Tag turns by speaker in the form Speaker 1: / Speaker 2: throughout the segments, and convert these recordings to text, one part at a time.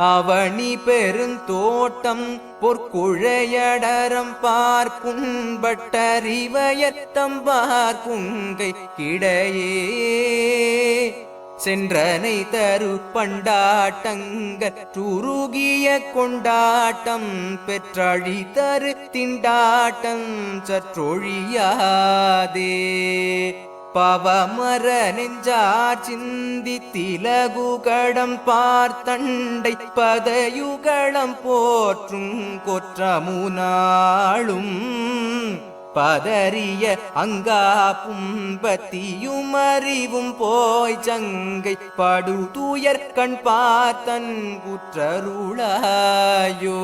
Speaker 1: அவனி பெருந்தோட்டம் பொற்குழையடரம் பார்ப்புண்பட்டறிவயத்தம் பார்ப்புங்கை கிடையே. சென்றனை தரு பண்டாட்டங்க துருகிய கொண்டாட்டம் பெற்றழி தரு திண்டாட்டம் சற்றொழியாதே. பவமர நெஞ்சார் சிந்தி திலகுகடம் பார்த்தண்டை பதயுகளம் போற்றும் கொற்றமுனாளும் பதறிய அங்கா பும்பத்தியும் அறிவும் போய் சங்கை படு தூயர் கண் பார்த்தன் குற்றருளாயோ.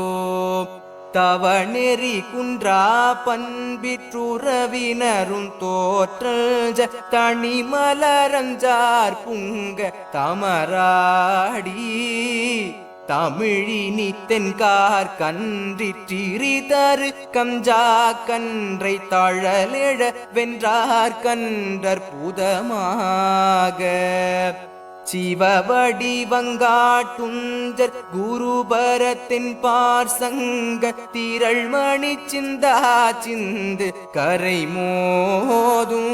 Speaker 1: தவ நெறி குன்றா பண்பிற்றுறவினரும் தோற்றல் தனிமலரஞ்சார் புங்க தமராடி. தமிழினி தென்கார் கன்றிற்றிரி தரு கஞ்சா கன்றை தழலெழ வென்றார் கன்றற் புதமாக. சிவவடி வங்காட்டுஞ்சர் குருபரத்தின் பார்சங்க திரள்மணி சிந்தா சிந்து கரை மோதும்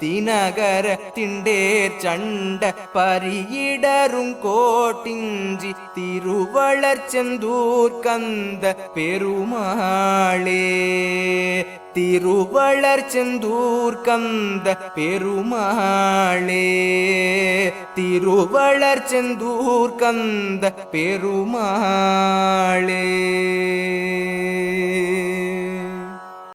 Speaker 1: தினகர திண்டேர் சண்ட பரியிடரும் கோட்டிஞ்சி திருவளர் செந்தூர் கந்த பெருமாளே. திருவளர் செந்தூர் கந்த பெருமாளே. திருவளர் செந்தூர் கந்த பெருமாளே.